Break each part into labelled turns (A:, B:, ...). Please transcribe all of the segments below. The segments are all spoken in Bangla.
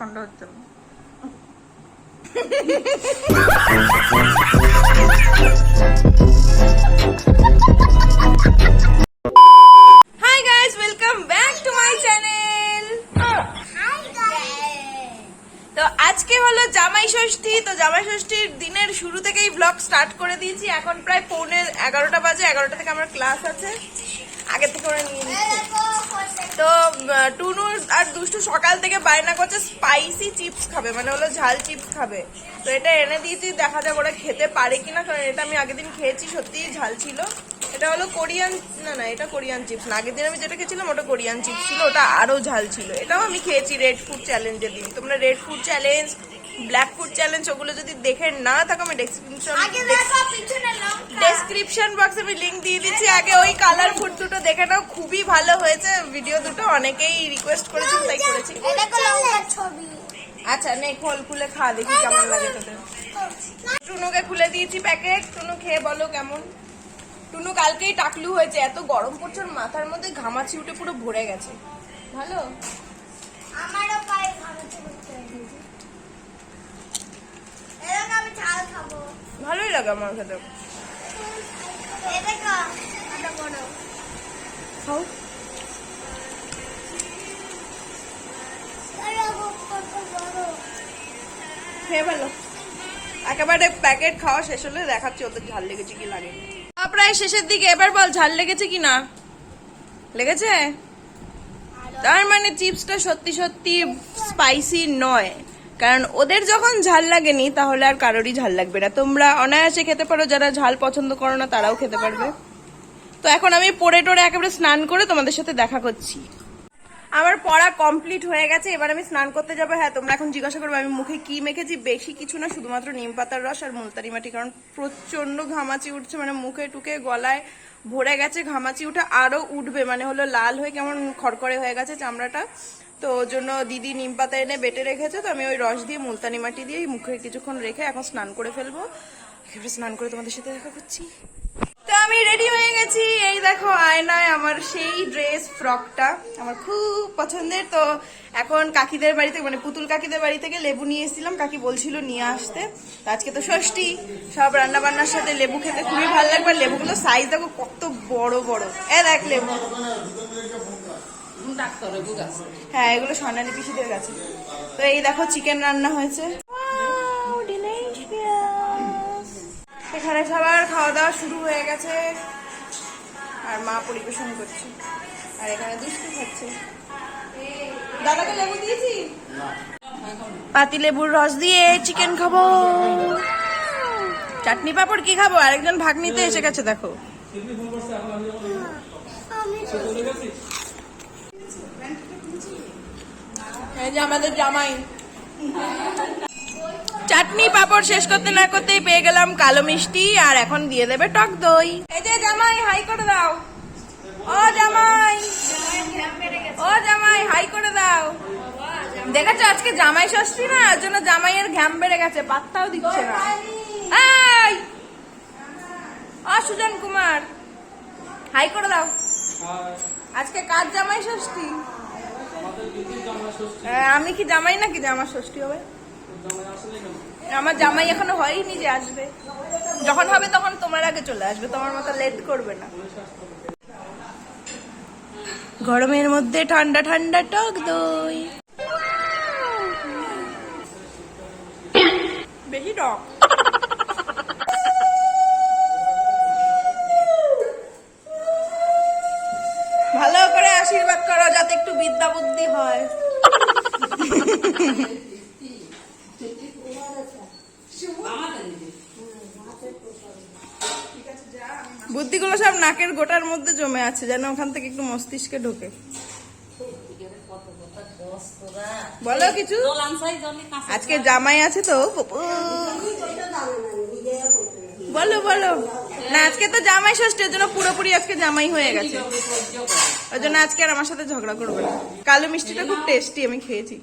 A: ঠান্ডা হচ্ছে hi guys welcome back to my channel তো আজকে হলো জামাই তো জামাই দিনের শুরু থেকেই ব্লগ স্টার্ট করে দিয়েছি। এখন প্রায় পৌনে এগারোটা বাজে, এগারোটা থেকে আমার ক্লাস আছে। আগে থেকে ওরা নিয়ে তো টুনু আর দুষ্টু সকাল থেকে বায়না করছে স্পাইসি চিপস খাবে মানে হলো ঝাল চিপস খাবে। তো এটা এনে দিয়েছি, দেখা যাক ওরা খেতে পারে কিনা, কারণ এটা আমি আগের দিন খেয়েছি, সত্যিই ঝাল ছিল। এটা হলো কোরিয়ান, না না, এটা কোরিয়ান চিপস না, আগের দিন আমি যেটা খেয়েছিলাম ওটা কোরিয়ান চিপস ছিল, ওটা আরও ঝাল ছিল। এটাও আমি খেয়েছি রেড ফুড চ্যালেঞ্জের দিন। তোমরা red food challenge black food challenge ওগুলো যদি দেখে না থাকো আমি ডেসক্রিপশন ডেসক্রিপশন বক্সে আমি লিঙ্ক দিয়ে দিচ্ছি। আগে ওই কালার ফুড দুটো দেখে নাও খুবই ভালো হয়েছে। ভিডিও দুটো অনেকেই রিকোয়েস্ট করেছে তাই করেছি। আচ্ছা নে খোল খুলে খা দেখি কেমন লাগে তোদের। টুনুকে খুলে দিয়েছি প্যাকেট। টুনু খেয়ে বলো কেমন? টুনু কালকেই টাকলু হয়েছে এত গরম পড়ছে মাথার মধ্যে ঘামাচি উঠে পুরো ভরে গেছে। ভালো?
B: আমারও পায়ে ঘামাচি করতে হয়েছে। এরকম আমি ঝাল খাব।
A: ভালোই লাগে আমার খেতে। খাও। খেয়ে ভালো একেবারে প্যাকেট খাওয়া শেষ হলে দেখাচ্ছি ওদের ঝাল লেগেছে কি লাগে। প্রায় শেষের দিকে এবার বল ঝাল লেগেছে কি না? লেগেছে? তার মানে চিপসটা সত্যি সত্যি স্পাইসি নয়। কারণ ওদের যখন ঝাল লাগেনি, তাহলে আর কারোরই ঝাল লাগবে না। তোমরা অনায়াসে খেতে পারো, যারা ঝাল পছন্দ করো না, তারাও খেতে পারবে। তো এখন আমি পরে টোরে একেবারে স্নান করে তোমাদের সাথে দেখা করছি। আমার পড়া কমপ্লিট হয়ে গেছে, এবার আমি স্নান করতে যাব। হ্যাঁ তোমরা এখন জিজ্ঞাসা করবে, আমি মুখে কি মেখেছি? বেশি কিছু না, শুধুমাত্র নিম পাতার রস আর মুলতারি মাটি, কারণ প্রচণ্ড ঘামাচি উঠছে মানে মুখে টুকে গলায় ভরে গেছে ঘামাচি উঠে, আরও উঠবে মানে হলো লাল হয়ে কেমন খড়খড়ে হয়ে গেছে চামড়াটা। তো ওর জন্য দিদি নিম পাতা এনে বেটে রেখেছে, তো আমি ওই রস দিয়ে মুলতানি মাটি দিয়ে মুখে কিছুক্ষণ রেখে এখন স্নান করে ফেলব। স্নান করে তোমাদের সাথে দেখা করছি। তো আমি রেডি হয়ে গেছি। এই দেখো আয়নায় আমার সেই ড্রেস ফ্রকটা আমার খুব পছন্দের। তো এখন কাকিদের বাড়ি থেকে মানে পুতুল কাকিদের বাড়ি থেকে লেবু নিয়ে এসেছিলাম। কাকি বলছিল নিয়ে আসতে। আজকে তো ষষ্ঠী, সব রান্না বান্নার সাথে লেবু খেতে খুবই ভালো লাগবে। আর লেবুগুলো সাইজ দেখো কত বড় বড়। এ দেখ লেবু। হ্যাঁ এগুলো সোনালি পিসিদের কাছে তো এই দেখো চিকেন রান্না হয়েছে। এখানে সবার খাওয়া দাওয়া শুরু হয়ে গেছে। আর মা পরিবেশন করছে। আর এখানে দুষ্টু খাচ্ছে। দাদাকে লেবু দিয়েছি? পাতি লেবুর রস দিয়ে চিকেন খাব। চাটনি পাপড় কি খাব? আরেকজন ভাগ নিতে এসে গেছে দেখো। এই আমাদের জামাই। চাটনি পাপড় শেষ করতে না করতেই পেয়ে গেলাম কালো মিষ্টি, আর এখন দিয়ে দেবে টক দই। এই যে জামাই, হাই করে দাও। ও জামাই। ও জামাই, হাই করে দাও। দেখেছ, আজকে জামাই ষষ্ঠী না? ওর জন্য জামাইয়ের ঘ্যাম বেড়ে গেছে, পাত্তাও দিচ্ছে না। এই! ও সুজন কুমার, হাই করে দাও। আজকে কার জামাই ষষ্ঠী? আমি কি জামাই নাকি যে আমার ষষ্ঠী হবে? আমার জামাই এখনও হয়নি যে আসবে। যখন হবে তখন তোমার আগে চলে আসবে, তোমার মতো লেট করবে না। গরমের মধ্যে ঠান্ডা ঠান্ডা টক দই। বেশি টক? বিদ্যা বুদ্ধি হয়। বুদ্ধিগুলো সব নাকের গোটার মধ্যে জমে আছে, যেন ওখান থেকে একটু মস্তিষ্কে ঢোকে। বলো কিছু? আজকে জামাই আছে তো? বলো বলো। না আজকে তো জামাই ষষ্ঠী ওর জন্য পুরোপুরি আজকে জামাই হয়ে গেছে। ওই জন্য আজকে আর আমার সাথে ঝগড়া করবে না। কালো মিষ্টিটা খুব টেস্টি আমি খেয়েছি।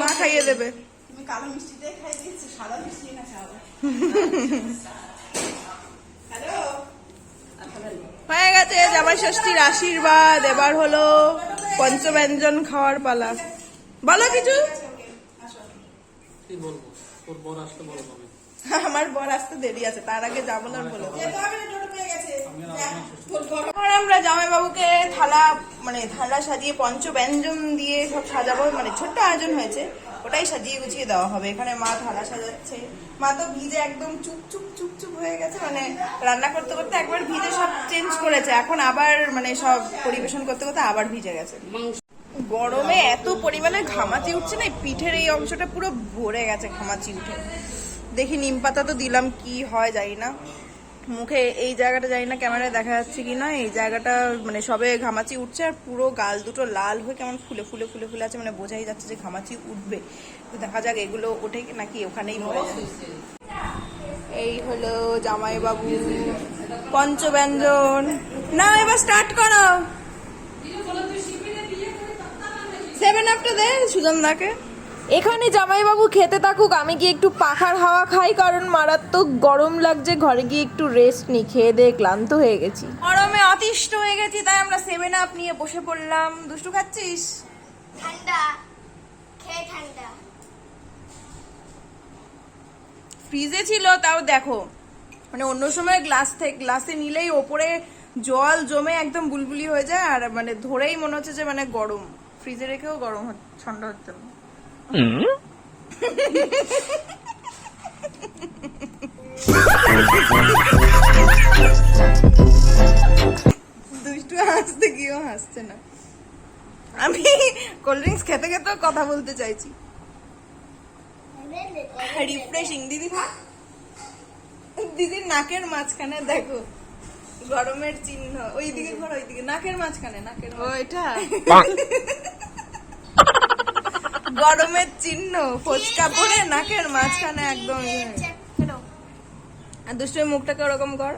A: মা খাইয়ে দেবে। হয়ে গেছে জামাই ষষ্ঠীর আশীর্বাদ এবার হলো পঞ্চব্যঞ্জন খাওয়ার পালা। বলো কিছু?
C: কি বলব? তোর বর আসতে আমি
A: আমার বর আসতে দেরি আছে তার আগে যাব না বলে আমরা জামাই বাবুকে থালা মানে থালা সাজিয়ে পঞ্চব্যঞ্জন দিয়ে সব সাজাবো মানে ছোট্ট আয়োজন হয়েছে ওটাই সাজিয়ে গুছিয়ে দেওয়া হবে। এখানে মা থালা সাজাচ্ছে। মা তো ভিজে একদম চুপ চুপ চুপ চুপ হয়ে গেছে মানে রান্না করতে করতে একবার ভিজে সব চেঞ্জ করেছে। এখন আবার মানে সব পরিবেশন করতে করতে আবার ভিজে গেছে। গরমে এত পরিমাণে ঘামাচি উঠছে না এই পিঠের এই অংশটা পুরো ভরে গেছে ঘামাচি উঠে। দেখি নিম পাতা তো দিলাম, কি হয় জানি না। মুখে এই জায়গাটা জানি না ক্যামেরায় দেখা যাচ্ছে কি না, এই জায়গাটা মানে সবে ঘামাচি উঠছে আর পুরো গাল দুটো লাল হয়ে কেমন ফুলে ফুলে ফুলে ফুলে আছে মানে বোঝাই যাচ্ছে যে ঘামাচি উঠবে। তো দেখা যাক এগুলো ওঠে নাকি ওখানেই মরে এই হলো জামাইবাবু পঞ্চব্যঞ্জন। না, এবার স্টার্ট করো। সেভেন আপটা দে সুজন দাকে
D: এখানে জামাইবাবু খেতে থাকুক আমি গিয়ে একটু পাখার হাওয়া খাই কারণ মারাত্মক গরম লাগছে। ঘরে গিয়ে একটু রেস্ট নি খেয়ে দিয়ে ক্লান্ত হয়ে গেছি।
A: গরমে অতিষ্ঠ হয়ে গেছি তাই আমরা সেভেন আপ নিয়ে বসে পড়লাম। দুষ্টু খাচ্ছিস?
B: ঠান্ডা খেয়ে ঠান্ডা।
A: ফ্রিজে ছিল তাও দেখো। মানে অন্য সময় গ্লাস থেকে গ্লাসে নিলেই ওপরে জল জমে একদম বুলবুলি হয়ে যায় আর মানে ধরেই মনে হচ্ছে যে মানে গরম। ফ্রিজে রেখেও গরম ঠান্ডা হচ্ছে। না দুষ্টু হাসতে গিয়েও হাসছে না। আমি কোল্ড ড্রিঙ্কস খেতে খেতে কথা বলতে চাইছি। রিফ্রেশিং দিদি দিদির নাকের মাঝখানে দেখো গরমের চিহ্ন। ওইদিকে ঘর ওইদিকে নাকের মাঝখানে নাকের ও এটা? গরমের চিহ্ন, ফোচকা পরে নাকের মাঝখানে একদম ইয়ে। আর মুখটাকে ওরকম কর।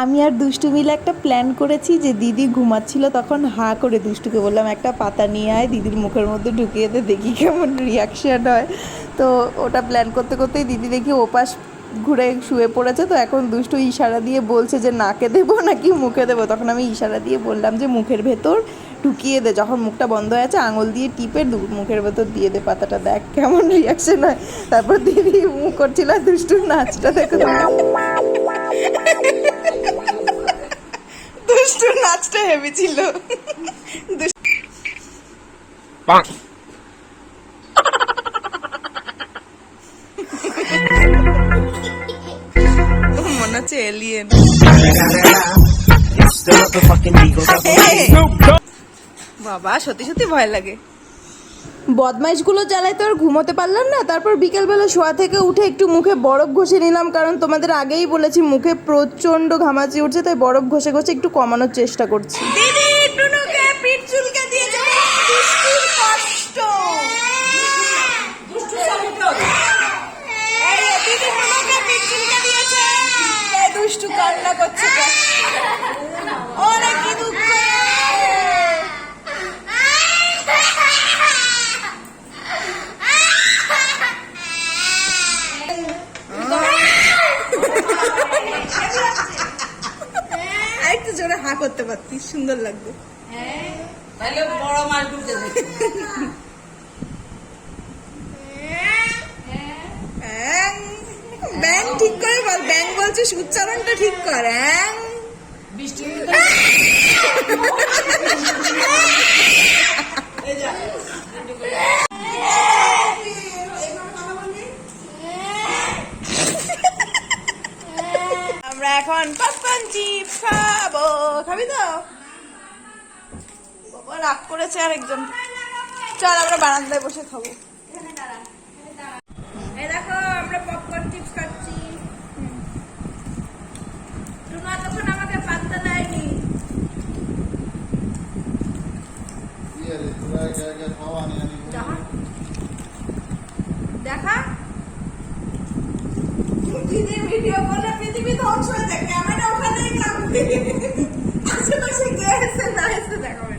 D: আমি আর দুষ্টু মিলে একটা প্ল্যান করেছি যে দিদি ঘুমাচ্ছিল তখন হা করে দুষ্টুকে বললাম, একটা পাতা নিয়ে আয়, দিদির মুখের মধ্যে ঢুকিয়ে দেখি কেমন রিয়াকশন হয়। তো ওটা প্ল্যান করতে করতেই দিদি দেখি ওপাশ ঘুরে শুয়ে পড়েছে, তো এখন দুষ্টু ইশারা দিয়ে বলছে যে নাকে দেবো নাকি মুখে দেবো। তখন আমি ইশারা দিয়ে বললাম যে মুখের ভেতর ঢুকিয়ে দে, যখন মুখটা বন্ধ হয়ে আছে আঙুল দিয়ে টিপে মুখের ভেতর দিয়ে দে পাতাটা। দেখ কেমন রিয়াকশন হয়। তারপর দিদি মুখ করছিল আর দুষ্টুর নাচটা দেখো
A: দুষ্টুর নাচটা হেভি ছিল। দুষ্টু-
E: Double.
A: বাবা সত্যি সত্যি ভয় লাগে।
D: বদমাইশগুলো জ্বালায় তো আর ঘুমোতে পারলাম না। তারপর বিকেলবেলা শোয়া থেকে উঠে একটু মুখে বরফ ঘষে নিলাম কারণ তোমাদের আগেই বলেছি মুখে প্রচণ্ড ঘামাচি উঠছে তাই বরফ ঘষে ঘষে একটু কমানোর চেষ্টা করছি।
A: দিদি চুলকে দিয়েছে কষ্ট এই রে, দিদি টুনুকে পিঠ চুলকে দিয়েছে এ দুষ্টু কান্না করছে। দুঃখ? জোরে হা করতে পারতিস সুন্দর লাগবে। বড় ব্যাং ব্যাং ঠিক করে বল, ব্যাং বলছিস, উচ্চারণটা ঠিক কর আমরা এখন পপকর্ন চিপস খাব। খাবি তো? রাগ করেছে আরেকজন। চল, আমরা বারান্দায় বসে খাব এই দেখো আমরা পপকর্ন চিপস খাচ্ছি হুম। টুনা তখন আমাকে পাত্তা দেয়নি দেখা দেখা দিদি ভিডিও করলে পৃথিবী ধ্বংস হয়ে যায় ক্যামেরা ওখানেই কাঁপবে আশেপাশে কে এসে না এসে দেখাবে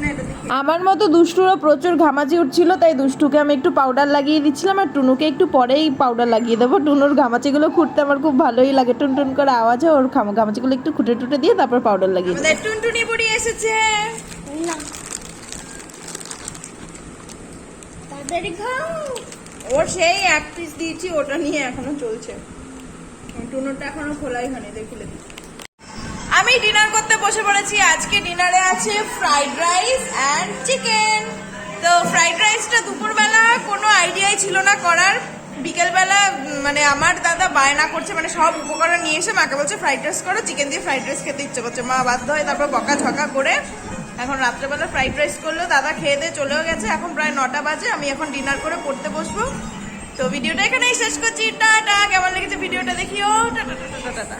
A: না এটা দেখি
D: আমার মতো দুষ্টুরও প্রচুর ঘামাচি উঠছিল, তাই দুষ্টুকে আমি একটু পাউডার লাগিয়ে দিচ্ছিলাম আর টুনুকে একটু পরেই পাউডার লাগিয়ে দেবো। টুনুর ঘামাচিগুলো খুঁটতে আমার খুব ভালোই লাগে। টুন টুন করে আওয়াজ হয়, ওর ঘাম- ঘামাচিগুলো একটু খুঁটে টুটে দিয়ে তারপর পাউডার লাগিয়ে
A: টুনটুনি বুড়ি এসেছে। ওর সেই এক পিস দিয়েছি, ওটা নিয়ে এখনও চলছে। টুনোটা এখনও খোলাই হয়নি, দেখি খুলে দিই। আমি ডিনার করতে বসে পড়েছি। আজকে ডিনারে আছে ফ্রাইড রাইস অ্যান্ড চিকেন তো ফ্রাইড রাইসটা দুপুরবেলা কোনো আইডিয়াই ছিল না করার। বিকেলবেলা মানে আমার দাদা বায়না করছে মানে সব উপকরণ নিয়ে এসে মাকে বলছে ফ্রাইড রাইস করো চিকেন দিয়ে ফ্রাইড রাইস খেতে ইচ্ছে করছে। মা বাধ্য হয় তারপর বকা ঝকা করে এখন রাত্রেবেলা ফ্রাইড রাইস করল। দাদা খেয়ে দিয়ে চলেও গেছে। এখন প্রায় নটা বাজে। আমি এখন ডিনার করে পড়তে বসবো। তো ভিডিওটা এখানেই শেষ করছি। টাটা! কেমন লেগেছে ভিডিওটা দেখিও? Tata tata tata.